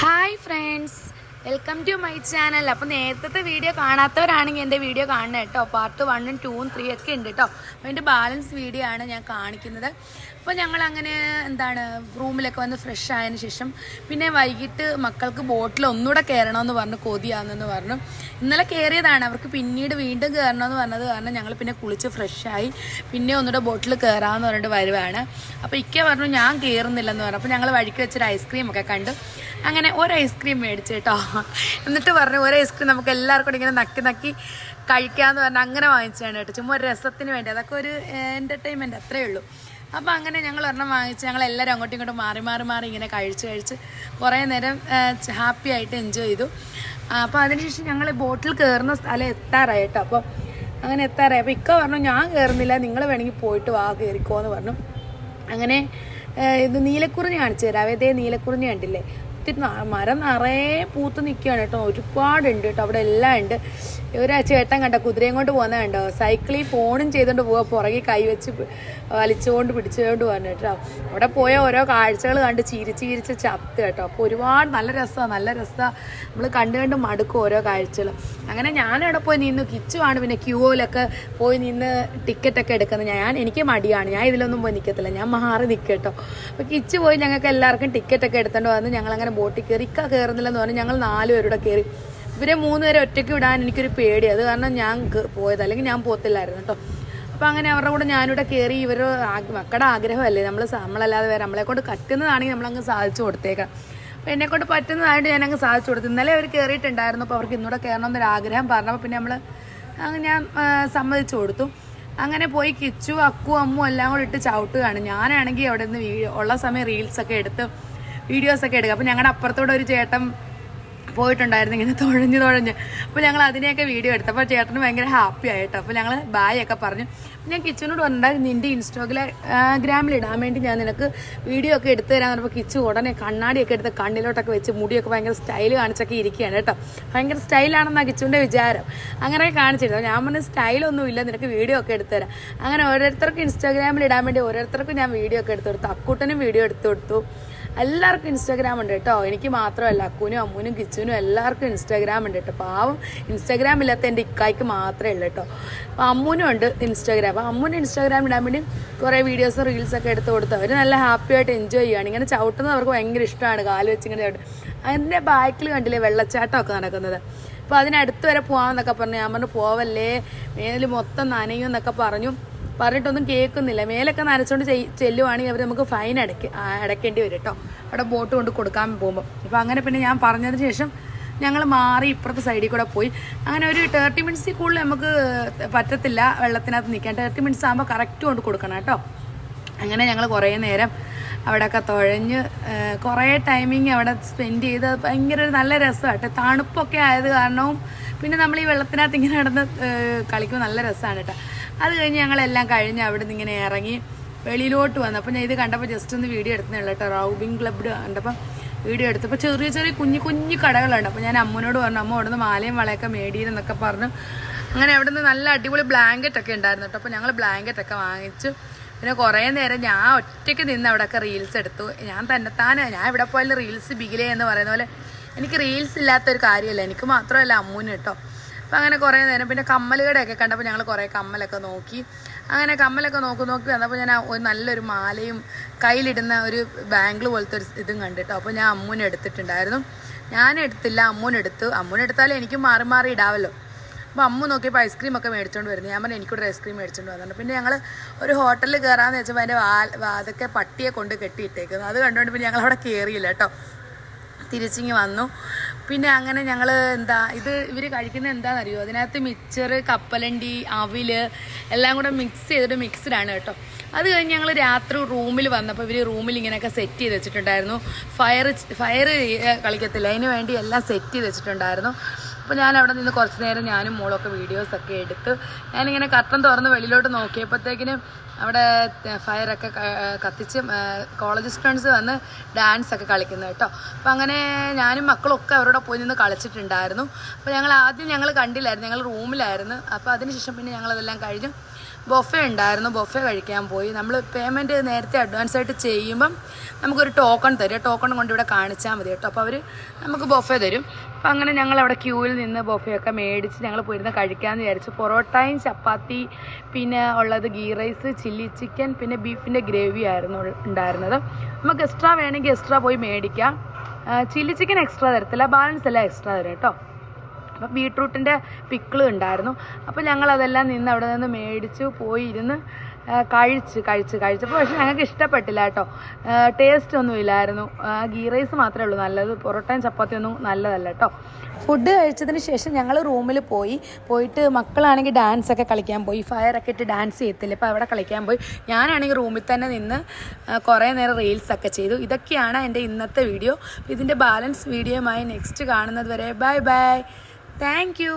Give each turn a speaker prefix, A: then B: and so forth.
A: Hi friends welcome to my channel അപ്പോൾ നേരത്തെ video കാണാത്തവരാണെങ്കിൽ എന്റെ വീഡിയോ കാണണം കേട്ടോ. പാർട്ട് വണ്ണും ടൂവും ത്രീ ഒക്കെ ഉണ്ട് കേട്ടോ. അപ്പോൾ അതിന്റെ ബാലൻസ് വീഡിയോ ആണ് ഞാൻ കാണിക്കുന്നത്. അപ്പോൾ ഞങ്ങൾ അങ്ങനെ എന്താണ് റൂമിലൊക്കെ വന്ന് ഫ്രഷ് ആയതിനു ശേഷം പിന്നെ വൈകിട്ട് മക്കൾക്ക് ബോട്ടിൽ ഒന്നുകൂടെ കയറണമെന്ന് പറഞ്ഞു കൊതിയാണെന്ന് പറഞ്ഞു. ഇന്നലെ കയറിയതാണ് അവർക്ക് പിന്നീട് വീണ്ടും കയറണമെന്ന് പറഞ്ഞത് കാരണം ഞങ്ങൾ പിന്നെ കുളിച്ച് ഫ്രഷായി പിന്നെ ഒന്നുകൂടെ ബോട്ടിൽ കയറാമെന്ന് പറഞ്ഞിട്ട് വരുവാണ്. അപ്പോൾ ഇക്ക പറഞ്ഞു ഞാൻ കയറുന്നില്ലെന്ന് പറഞ്ഞു. അപ്പോൾ ഞങ്ങൾ വഴിക്ക് വെച്ചൊരു ഐസ്ക്രീം ഒക്കെ കണ്ടു. അങ്ങനെ ഒരു ഐസ്ക്രീം മേടിച്ചു കേട്ടോ. എന്നിട്ട് പറഞ്ഞു ഒരു ഐസ്ക്രീം നമുക്ക് എല്ലാവർക്കും ഇങ്ങനെ നക്കി നക്കി കഴിക്കാമെന്ന് പറഞ്ഞാൽ അങ്ങനെ വാങ്ങിച്ചതാണ് കേട്ടോ. ചുമ്മാ ഒരു രസത്തിന് വേണ്ടി. അതൊക്കെ ഒരു എന്റർടൈൻമെന്റ് അത്രയേ ഉള്ളൂ. അപ്പോൾ അങ്ങനെ ഞങ്ങൾ ഒരെണ്ണം വാങ്ങിച്ച് ഞങ്ങൾ എല്ലാവരും അങ്ങോട്ടും ഇങ്ങോട്ടും മാറി മാറി മാറി ഇങ്ങനെ കഴിച്ച് കഴിച്ച് കുറേ നേരം ഹാപ്പി ആയിട്ട് എൻജോയ് ചെയ്തു. അപ്പോൾ അതിനുശേഷം ഞങ്ങൾ ബോട്ടിൽ കയറുന്ന സ്ഥലം എത്താറായി കേട്ടോ. അപ്പോൾ അങ്ങനെ എത്താറായി. അപ്പോൾ ഇക്ക പറഞ്ഞു ഞാൻ കയറുന്നില്ല നിങ്ങൾ വേണമെങ്കിൽ പോയിട്ട് വാ കയറിക്കോ എന്ന് പറഞ്ഞു. അങ്ങനെ ഇത് നീലക്കുറിഞ്ഞി കാണിച്ചു തരാം. ഇതേ നീലക്കുറിഞ്ഞി കണ്ടില്ലേ? ഒത്തിരി മരം നിറയെ പൂത്ത് നിൽക്കുകയാണ് കേട്ടോ. ഒരുപാടുണ്ട് കേട്ടോ. അവിടെ എല്ലാം ഉണ്ട്. ഒരു ചേട്ടൻ കണ്ട കുതിരയും കൊണ്ട് പോകുന്നത് കണ്ടോ? സൈക്കിളിൽ ഫോണും ചെയ്തുകൊണ്ട് പോവുക കൈ വെച്ച് വലിച്ചുകൊണ്ട് പിടിച്ചുകൊണ്ട് പോകുന്നത് കേട്ടോ. അവിടെ പോയ ഓരോ കാഴ്ചകൾ കണ്ട് ചിരിച്ച് ചിരിച്ച് ചത്ത് കേട്ടോ. അപ്പോൾ ഒരുപാട് നല്ല രസമാണ് നല്ല രസമാണ് നമ്മൾ കണ്ട് കണ്ട് മടുക്കും ഓരോ കാഴ്ചകൾ അങ്ങനെ ഞാനവിടെ പോയി നിന്ന് കിച്ചുവാണ് പിന്നെ ക്യൂവിലൊക്കെ പോയി നിന്ന് ടിക്കറ്റൊക്കെ എടുക്കുന്നത്. ഞാൻ എനിക്ക് മടിയാണ്. ഞാൻ ഇതിലൊന്നും പോയി നിൽക്കത്തില്ല ഞാൻ മാറി നിൽക്കട്ടോ കേട്ടോ. അപ്പോൾ കിച്ചു പോയി ഞങ്ങൾക്ക് എല്ലാവർക്കും ടിക്കറ്റൊക്കെ എടുത്തുകൊണ്ട് വന്ന് ഞങ്ങളങ്ങനെ ബോട്ടിൽ കയറി ഇക്ക കയറുന്നില്ലെന്ന് പറഞ്ഞ് ഞങ്ങൾ നാല് പേരുടെ കയറി. ഇവരെ മൂന്ന് പേരെ ഒറ്റയ്ക്ക് വിടാൻ എനിക്കൊരു പേടി അത് കാരണം ഞാൻ പോയത്. അല്ലെങ്കിൽ ഞാൻ പോത്തില്ലായിരുന്നു കേട്ടോ. അപ്പം അങ്ങനെ അവരുടെ കൂടെ ഞാനിവിടെ കയറി ഇവർ മക്കളുടെ ആഗ്രഹമല്ലേ. നമ്മൾ നമ്മളല്ലാതെ വേറെ നമ്മളെ കൊണ്ട് കറ്റുന്നതാണെങ്കിൽ നമ്മളങ്ങ് സാധിച്ചു കൊടുത്തേക്കാം. അപ്പം എന്നെ കൊണ്ട് പറ്റുന്നതായിട്ട് ഞാനങ്ങ് സാധിച്ചു കൊടുത്തു. ഇന്നലെ അവർ കയറിയിട്ടുണ്ടായിരുന്നു. അപ്പോൾ അവർക്ക് ഇന്നൂടെ കയറണമെന്നൊരു ആഗ്രഹം പറഞ്ഞപ്പോൾ പിന്നെ നമ്മൾ അങ്ങ് ഞാൻ സമ്മതിച്ചു കൊടുത്തു. അങ്ങനെ പോയി കിച്ചു അക്കു അമ്മു എല്ലാം കൂടി ഇട്ട് ചവിട്ടുകയാണ്. ഞാനാണെങ്കിൽ അവിടെ നിന്ന് ഉള്ള സമയം റീൽസൊക്കെ എടുത്ത് വീഡിയോസൊക്കെ എടുക്കുക. അപ്പോൾ ഞങ്ങളുടെ അപ്പുറത്തോടെ ഒരു ചേട്ടൻ പോയിട്ടുണ്ടായിരുന്നു ഇങ്ങനെ തുഴഞ്ഞ് തുഴഞ്ഞ്. അപ്പോൾ ഞങ്ങൾ അതിനെയൊക്കെ വീഡിയോ എടുത്തപ്പോൾ ചേട്ടന് ഭയങ്കര ഹാപ്പി ആയിട്ടോ. അപ്പോൾ ഞങ്ങൾ ബായ് ഒക്കെ പറഞ്ഞു. അപ്പോൾ ഞാൻ കിച്ചനോട് പറഞ്ഞിട്ടുണ്ടായിരുന്നു നിന്റെ ഇൻസ്റ്റാഗ്രാമിൽ ഇടാൻ വേണ്ടി ഞാൻ നിനക്ക് വീഡിയോ ഒക്കെ എടുത്തു തരാൻ പറഞ്ഞപ്പോൾ കിച്ചു ഉടനെ കണ്ണാടിയൊക്കെ എടുത്ത് കണ്ണിലോട്ടൊക്കെ വെച്ച് മുടിയൊക്കെ ഭയങ്കര സ്റ്റൈൽ കാണിച്ചൊക്കെ ഇരിക്കുകയാണ് കേട്ടോ. ഭയങ്കര സ്റ്റൈലാണെന്നാണ് കിച്ചുവിന്റെ വിചാരം. അങ്ങനെയൊക്കെ കാണിച്ചിരുന്നു. ഞാൻ പറഞ്ഞ സ്റ്റൈലൊന്നും ഇല്ല നിനക്ക് വീഡിയോ ഒക്കെ എടുത്തു തരാം. അങ്ങനെ ഓരോരുത്തർക്കും ഇൻസ്റ്റാഗ്രാമിൽ ഇടാൻ വേണ്ടി ഓരോരുത്തർക്കും ഞാൻ വീഡിയോ ഒക്കെ എടുത്തു കൊടുത്തു. അക്കൂട്ടനും വീഡിയോ എടുത്തു കൊടുത്തു. എല്ലാവർക്കും ഇൻസ്റ്റാഗ്രാം ഉണ്ട് കേട്ടോ. എനിക്ക് മാത്രമല്ല അക്കുനും അമ്മുനും കിച്ചുനും എല്ലാവർക്കും ഇൻസ്റ്റാഗ്രാം ഉണ്ട് കേട്ടോ. പാവം ഇൻസ്റ്റാഗ്രാം ഇല്ലാത്ത എന്റെ ഇക്കായ്ക്ക് മാത്രമേ ഉള്ളൂ കേട്ടോ. അപ്പോൾ അമ്മുനും ഉണ്ട് ഇൻസ്റ്റാഗ്രാം അപ്പോൾ അമ്മുനും ഇൻസ്റ്റാഗ്രാം ഇടാൻ വേണ്ടി കുറേ വീഡിയോസ് റീൽസൊക്കെ എടുത്ത് കൊടുത്ത് അവർ നല്ല ഹാപ്പി ആയിട്ട് എൻജോയ് ചെയ്യുകയാണ് ഇങ്ങനെ ചവിട്ടുന്നത് അവർക്ക് ഭയങ്കര ഇഷ്ടമാണ്. കാൽ വെച്ച് ഇങ്ങനെ അതിന്റെ ബാക്കിൽ കണ്ടില്ലേ വെള്ളച്ചാട്ടമൊക്കെ നടക്കുന്നത്. അപ്പോൾ അതിനടുത്ത് വരെ പോകാമെന്നൊക്കെ പറഞ്ഞു. ഞാൻ പറഞ്ഞു പോവല്ലേ. മേലിൽ മൊത്തം നനയും എന്നൊക്കെ പറഞ്ഞു. പറഞ്ഞിട്ടൊന്നും കേൾക്കുന്നില്ല. മേലൊക്കെ നനച്ചുകൊണ്ട് ചെല്ലുവാണെങ്കിൽ അവർ നമുക്ക് ഫൈൻ അടയ്ക്ക അടയ്ക്കേണ്ടി വരും കേട്ടോ അവിടെ ബോട്ട് കൊണ്ട് കൊടുക്കാൻ പോകുമ്പോൾ അപ്പോൾ അങ്ങനെ പിന്നെ ഞാൻ പറഞ്ഞതിന് ശേഷം ഞങ്ങൾ മാറി ഇപ്പുറത്തെ സൈഡിൽ കൂടെ പോയി. അങ്ങനെ ഒരു തേർട്ടി മിനിറ്റ്സിൽ കൂടുതൽ നമുക്ക് പറ്റത്തില്ല വെള്ളത്തിനകത്ത് നിൽക്കാൻ തേർട്ടി മിനിറ്റ്സ് ആകുമ്പോൾ കറക്റ്റ് കൊണ്ട് കൊടുക്കണം കേട്ടോ അങ്ങനെ ഞങ്ങൾ കുറേ നേരം അവിടെയൊക്കെ തുഴഞ്ഞ് കുറേ ടൈമിങ് അവിടെ സ്പെൻഡ് ചെയ്ത്. ഭയങ്കര ഒരു നല്ല രസമായിട്ട് തണുപ്പൊക്കെ ആയത് കാരണവും പിന്നെ നമ്മൾ ഈ വെള്ളത്തിനകത്ത് ഇങ്ങനെ നടന്ന് കളിക്കുമ്പോൾ നല്ല രസമാണ് കേട്ടോ അത് കഴിഞ്ഞ് ഞങ്ങളെല്ലാം കഴിഞ്ഞ് അവിടെ നിന്ന് ഇങ്ങനെ ഇറങ്ങി വെളിയിലോട്ട് വന്നു. അപ്പോൾ ഞാൻ ഇത് കണ്ടപ്പോൾ ജസ്റ്റ് ഒന്ന് വീഡിയോ എടുത്തേ ഉള്ളൂ കേട്ടോ റൗബിങ് ക്ലബ്ബ് കണ്ടപ്പോൾ വീഡിയോ എടുത്തപ്പോൾ ചെറിയ ചെറിയ കുഞ്ഞു കുഞ്ഞു കടകളുണ്ട്. അപ്പോൾ ഞാൻ അമ്മനോട് പറഞ്ഞു അമ്മ അവിടെ നിന്ന് മാലയും വളയൊക്കെ മേടിയിരുന്നൊക്കെ പറഞ്ഞു. അങ്ങനെ അവിടെ നിന്ന് നല്ല അടിപൊളി ബ്ലാങ്കറ്റൊക്കെ ഉണ്ടായിരുന്നു കേട്ടോ അപ്പോൾ ഞങ്ങൾ ബ്ലാങ്കറ്റൊക്കെ വാങ്ങിച്ചു. പിന്നെ കുറേ നേരം ഞാൻ ഒറ്റയ്ക്ക് നിന്ന് അവിടെയൊക്കെ റീൽസ് എടുത്തു. ഞാൻ തന്നെ താനെ ഞാൻ ഇവിടെ പോയാലും റീൽസ് ബിഗിലേ എന്ന് പറയുന്ന പോലെ എനിക്ക് റീൽസ് ഇല്ലാത്തൊരു കാര്യമല്ല. എനിക്ക് മാത്രമല്ല അമ്മൂന് കേട്ടോ അപ്പം അങ്ങനെ കുറേ നേരം പിന്നെ കമ്മലുകടയൊക്കെ കണ്ടപ്പോൾ ഞങ്ങൾ കുറേ കമ്മലൊക്കെ നോക്കി. അങ്ങനെ കമ്മലൊക്കെ നോക്കി നോക്കി വന്നപ്പോൾ ഞാൻ ഒരു നല്ലൊരു മാലയും കയ്യിലിടുന്ന ഒരു ബാംഗിൾ പോലത്തെ ഒരു ഇതും കണ്ടിട്ടോ. അപ്പോൾ ഞാൻ അമ്മൂന് എടുത്തിട്ടുണ്ടായിരുന്നു. ഞാൻ എടുത്തില്ല അമ്മൂന് എടുത്തു. അമ്മൂന് എടുത്താലും എനിക്ക് മാറി മാറി ഇടാവല്ലോ. അപ്പോൾ അമ്മ നോക്കിയപ്പോൾ ഐസ്ക്രീം ഒക്കെ മേടിച്ചുകൊണ്ട് വരുന്നു. ഞാൻ പറഞ്ഞു എനിക്കൊരു ഐസ്ക്രീം മേടിച്ചുകൊണ്ട് വന്നിട്ടുണ്ട് പിന്നെ ഞങ്ങൾ ഒരു ഹോട്ടലിൽ കയറാമെന്ന് വെച്ചപ്പോൾ അതിന്റെ വാ അതൊക്കെ പട്ടിയെ കൊണ്ട് കെട്ടിയിട്ടേക്കുന്നു. അത് കണ്ടുകൊണ്ട് പിന്നെ ഞങ്ങൾ അവിടെ കയറിയില്ല കേട്ടോ തിരിച്ചിങ്ങി വന്നു. പിന്നെ അങ്ങനെ ഞങ്ങൾ എന്താ ഇത് ഇവർ കഴിക്കുന്നത് എന്താണെന്നറിയോ അതിനകത്ത് മിക്സർ കപ്പലണ്ടി അവിൽ എല്ലാം കൂടെ മിക്സ് ചെയ്തിട്ട് മിക്സ്ഡാണ് കേട്ടോ. അത് കഴിഞ്ഞ് ഞങ്ങൾ രാത്രി റൂമിൽ വന്നപ്പോൾ ഇവർ റൂമിൽ ഇങ്ങനെയൊക്കെ സെറ്റ് ചെയ്ത് വെച്ചിട്ടുണ്ടായിരുന്നു. ഫയർ ഫയർ കളിക്കത്തില്ല. അതിന് വേണ്ടി എല്ലാം സെറ്റ് ചെയ്ത് വെച്ചിട്ടുണ്ടായിരുന്നു. അപ്പോൾ ഞാൻ അവിടെ നിന്ന് കുറച്ച് നേരം ഞാനും മോളൊക്കെ വീഡിയോസൊക്കെ എടുത്ത് ഞാനിങ്ങനെ കർട്ടൻ തുറന്ന് വെളിയിലോട്ട് നോക്കിയപ്പോഴത്തേക്കിനും അവിടെ ഫയറൊക്കെ കത്തിച്ച് കോളേജ് സ്റ്റുഡൻസ് വന്ന് ഡാൻസ് ഒക്കെ കളിക്കുന്നത് കേട്ടോ. അപ്പോൾ അങ്ങനെ ഞാനും മക്കളൊക്കെ അവരോട് പോയി നിന്ന് കളിച്ചിട്ടുണ്ടായിരുന്നു. അപ്പോൾ ഞങ്ങൾ ആദ്യം ഞങ്ങൾ കണ്ടില്ലായിരുന്നു ഞങ്ങൾ റൂമിലായിരുന്നു അപ്പോൾ അതിനുശേഷം പിന്നെ ഞങ്ങളതെല്ലാം കഴിഞ്ഞു. ബൊഫെ ഉണ്ടായിരുന്നു. ബൊഫെ കഴിക്കാൻ പോയി. നമ്മൾ പേയ്മെന്റ് നേരത്തെ അഡ്വാൻസ് ആയിട്ട് ചെയ്യുമ്പം നമുക്കൊരു ടോക്കൺ തരും. ടോക്കൺ കൊണ്ട് ഇവിടെ കാണിച്ചാൽ മതി കേട്ടോ. അപ്പോൾ അവർ നമുക്ക് ബൊഫെ തരും. അപ്പോൾ അങ്ങനെ ഞങ്ങൾ അവിടെ ക്യൂവിൽ നിന്ന് ബൊഫയൊക്കെ മേടിച്ച് ഞങ്ങൾ പോയിരുന്ന് കഴിക്കാമെന്ന് വിചാരിച്ചു. പൊറോട്ടയും ചപ്പാത്തി പിന്നെ ഉള്ളത് ഗീ റൈസ് ചില്ലി ചിക്കൻ പിന്നെ ബീഫിന്റെ ഗ്രേവി ആയിരുന്നു ഉണ്ടായിരുന്നത്. നമുക്ക് എക്സ്ട്രാ വേണമെങ്കിൽ എക്സ്ട്രാ പോയി മേടിക്കാം. ചില്ലി ചിക്കൻ എക്സ്ട്രാ തരത്തില്ല. ബാലൻസ് എല്ലാം എക്സ്ട്രാ തരും കേട്ടോ. അപ്പം ബീട്രൂട്ടിന്റെ പിക്കിളും ഉണ്ടായിരുന്നു. അപ്പോൾ ഞങ്ങളതെല്ലാം നിന്ന് അവിടെ നിന്ന് മേടിച്ചു പോയി ഇരുന്ന് കഴിച്ച് കഴിച്ച് കഴിച്ചപ്പോൾ പക്ഷെ ഞങ്ങൾക്ക് ഇഷ്ടപ്പെട്ടില്ല കേട്ടോ. ടേസ്റ്റ് ഒന്നും ഇല്ലായിരുന്നു. ഗീ റൈസ് മാത്രമേ ഉള്ളൂ നല്ലത്. പൊറോട്ടയും ചപ്പാത്തിയൊന്നും നല്ലതല്ല കേട്ടോ. ഫുഡ് കഴിച്ചതിന് ശേഷം ഞങ്ങൾ റൂമിൽ പോയി. പോയിട്ട് മക്കളാണെങ്കിൽ ഡാൻസ് ഒക്കെ കളിക്കാൻ പോയി. ഫയറൊക്കെ ഇട്ട് ഡാൻസ് ചെയ്യത്തില്ല. ഇപ്പോൾ അവിടെ കളിക്കാൻ പോയി. ഞാനാണെങ്കിൽ റൂമിൽ തന്നെ നിന്ന് കുറേ നേരം റീൽസൊക്കെ ചെയ്തു. ഇതൊക്കെയാണ് എന്റെ ഇന്നത്തെ വീഡിയോ ഇതിന്റെ ബാലൻസ് വീഡിയോയുമായി നെക്സ്റ്റ് കാണുന്നത് വരെ. Bye bye thank you